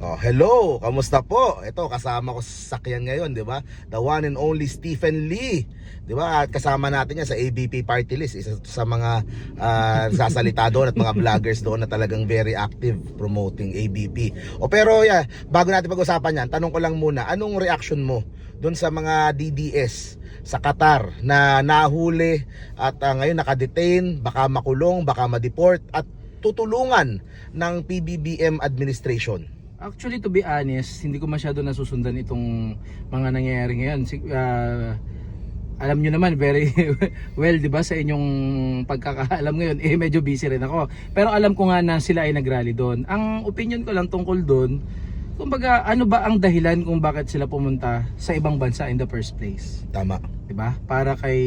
Oh, hello, kamusta po? Ito kasama ko sa sakyan ngayon, 'di ba? The one and only Stephen Lee. 'Di ba? At kasama natin 'yan sa ABP Party List, isa sa mga ah, sasalita doon at mga vloggers doon na talagang very active promoting ABP. O pero yeah, bago natin pag-usapan 'yan, tanong ko lang muna, anong reaction mo doon sa mga DDS sa Qatar na nahuli at ah, ngayon nakadetain, baka makulong, baka ma-deport at tutulungan ng PBBM administration? Actually, to be honest, hindi ko masyado nasusundan itong mga nangyayari ngayon. Si- ah, alam nyo naman, very well, di ba, sa inyong pagkakaalam ngayon, eh, medyo busy rin ako. Pero alam ko nga na sila ay nagrally doon. Ang opinion ko lang tungkol doon, kumbaga, ano ba ang dahilan kung bakit sila pumunta sa ibang bansa in the first place? Tama. 'di ba? Para kay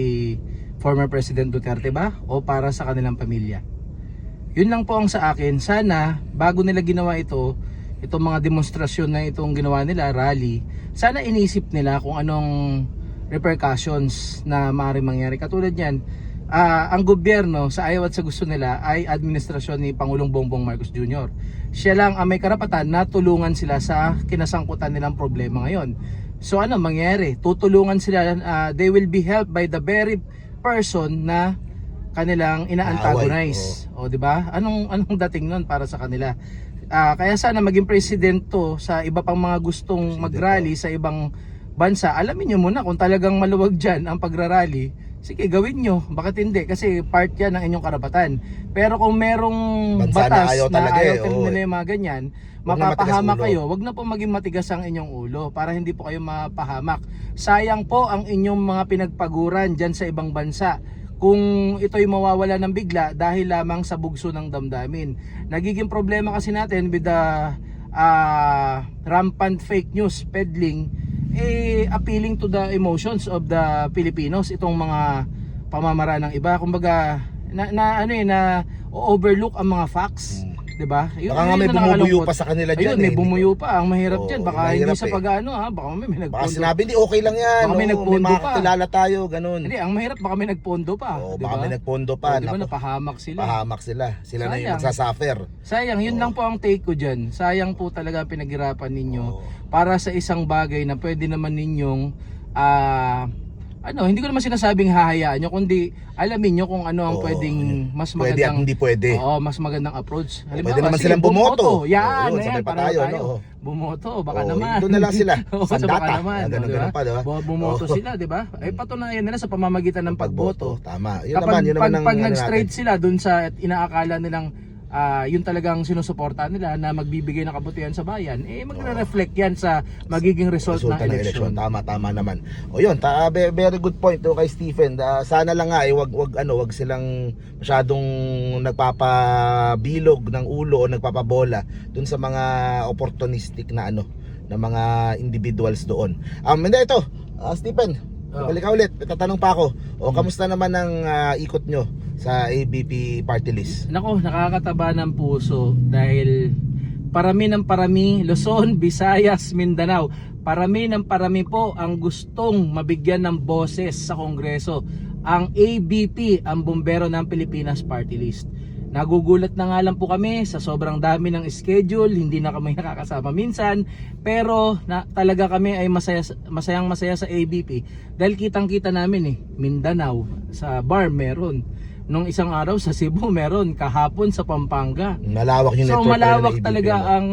former President Duterte ba o para sa kanilang pamilya? Yun lang po ang sa akin. Sana bago nila ginawa ito, itong mga demonstrasyon na itong ginawa nila, rally, sana inisip nila kung anong repercussions na maaaring mangyari. Katulad niyan, ah, ang gobyerno sa ayaw at sa gusto nila ay administrasyon ni Pangulong Bongbong Marcos Jr. Siya lang ang may karapatan na tulungan sila sa kinasangkutan nilang problema ngayon. So ano mangyayari? Tutulungan sila, ah, they will be helped by the very person na kanilang ina-antagonize. O, di ba? Anong anong dating nun para sa kanila? Ah, kaya sana maging president to sa iba pang mga gustong mag-rally sa ibang bansa. Alamin nyo muna kung talagang maluwag dyan ang pagrarally. Sige, gawin nyo. Bakit hindi? Kasi part yan ng inyong karapatan. Pero kung merong Bansa na batas ayaw na talaga ayaw eh, nila yung mga ganyan, Huwag na matigas mapapahama kayo, wag na po maging matigas ang inyong ulo para hindi po kayo mapahamak. Sayang po ang inyong mga pinagpaguran dyan sa ibang bansa kung ito'y mawawala ng bigla dahil lamang sa bugso ng damdamin. Nagiging problema kasi natin with the ah, rampant fake news peddling eh appealing to the emotions of the Filipinos itong mga pamamaraan ng iba kumbaga na, na ano eh na overlook ang mga facts Mm. 'Di ba? Yun- Baka nga may bumubuyo pa sa kanila dyan. Ayun, may eh. bumuyo pa. Ang mahirap Oo, dyan. Baka hindi sa eh. pag-ano ha. Baka may, may Baka nagpondo. sinabi, hindi okay lang yan. Baka may nagpondo mga pa. tayo, ganun. Hindi, ang mahirap baka may nagpondo pa. Oo, di baka ba? may nagpondo pa. O, di ba Naku, napahamak sila? pahamak sila. Sila na yung Sayang. magsasuffer. Sayang, yun lang po ang take ko dyan. Sayang po talaga pinaghirapan ninyo Oo. para sa isang bagay na pwede naman ninyong ah ano, hindi ko naman sinasabing hahayaan nyo, kundi alamin nyo kung ano ang Oo, pwedeng mas Pwede at magandang hindi pwede. Oo, mas magandang approach. Pwede naman sige, silang bumoto. Oo, Yan, yun, ayan, sabay pa pareho tayo, tayo. no? Bumoto, baka Oo, naman. doon na lang sila. Oo, sa Sandata. baka naman. Ah, ganun, ba? ganun pa, di ba? Bu- Bumoto Oo. sila, di ba? Ay patunayan nila sa pamamagitan ng pagboto. Tama. Yun Kapag naman, yun naman pag, ang pag ano nag-straight sila dun sa inaakala nilang ah, yun talagang sinusuporta nila na magbibigay ng kabutihan sa bayan, eh magre-reflect yan sa magiging result, Resulta ng election. Tama, tama naman. O yun, ta, be- very good point to kay Stephen. Ah, sana lang nga, eh, wag, wag, ano, wag silang masyadong nagpapabilog ng ulo o nagpapabola dun sa mga opportunistic na ano, na mga individuals doon. Um, hindi, ito, ah, Stephen, Oh. balik ka ulit. Tatanong pa ako. O, Hmm. kamusta naman ang ah, ikot nyo sa ABP party list? Nako, nakakataba ng puso dahil parami ng parami, Luzon, Visayas, Mindanao. Parami ng parami po ang gustong mabigyan ng boses sa Kongreso. Ang ABP, ang Bombero ng Pilipinas Party List. Nagugulat na nga lang po kami sa sobrang dami ng schedule, hindi na kami nakakasama minsan, pero na, talaga kami ay masaya, masayang masaya sa ABP dahil kitang-kita namin eh, Mindanao, sa bar meron. Nung isang araw sa Cebu meron, kahapon sa Pampanga. Malawak yung So network malawak ng ABP, talaga no? ang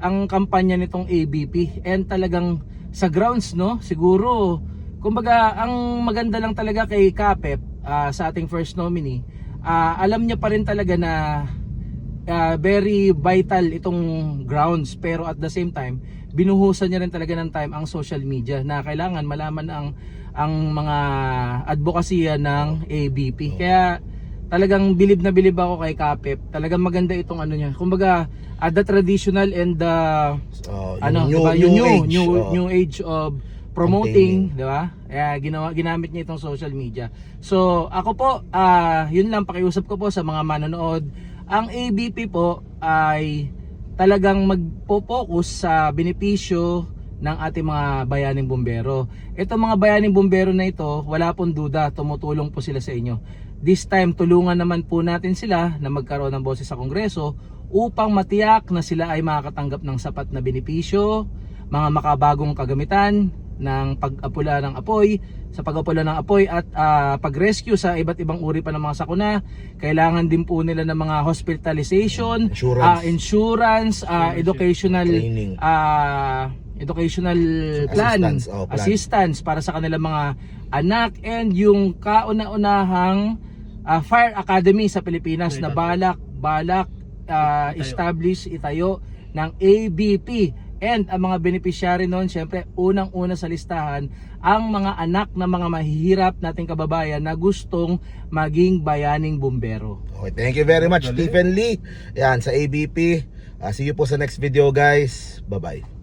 ang kampanya nitong ABP and talagang sa grounds no, siguro kumbaga ang maganda lang talaga kay Kapep ah, sa ating first nominee, ah, alam niya pa rin talaga na ah, very vital itong grounds pero at the same time binuhusan niya rin talaga ng time ang social media na kailangan malaman ang ang mga advokasya ng ABP. Kaya talagang bilib na bilib ako kay Kapep. Talagang maganda itong ano niya. Kumbaga, at the traditional and the yung ano, new, diba? new, new, age. new, oh. new age of promoting, di ba? Kaya ginawa ginamit niya itong social media. So, ako po, ah, yun lang pakiusap ko po sa mga manonood. Ang ABP po ay talagang magpo-focus sa benepisyo ng ating mga bayaning bumbero. Itong mga bayaning bumbero na ito, wala pong duda, tumutulong po sila sa inyo. This time, tulungan naman po natin sila na magkaroon ng boses sa Kongreso upang matiyak na sila ay makakatanggap ng sapat na benepisyo, mga makabagong kagamitan ng pag-apula ng apoy, sa pag-apula ng apoy at ah, pag-rescue sa iba't ibang uri pa ng mga sakuna. Kailangan din po nila ng mga hospitalization, Insurance. ah, insurance, ah, educational Training. ah, educational plan, Assistance, oh, plan. assistance para sa kanilang mga anak and yung kauna-unahang ah, fire academy sa Pilipinas na balak balak ah, establish itayo ng ABP and ang mga beneficiary noon syempre unang-una sa listahan ang mga anak ng mga mahihirap nating kababayan na gustong maging bayaning bumbero. Okay, thank you very much, Stephen Lee. Yan, sa ABP. Ah, see you po sa next video, guys. Bye-bye.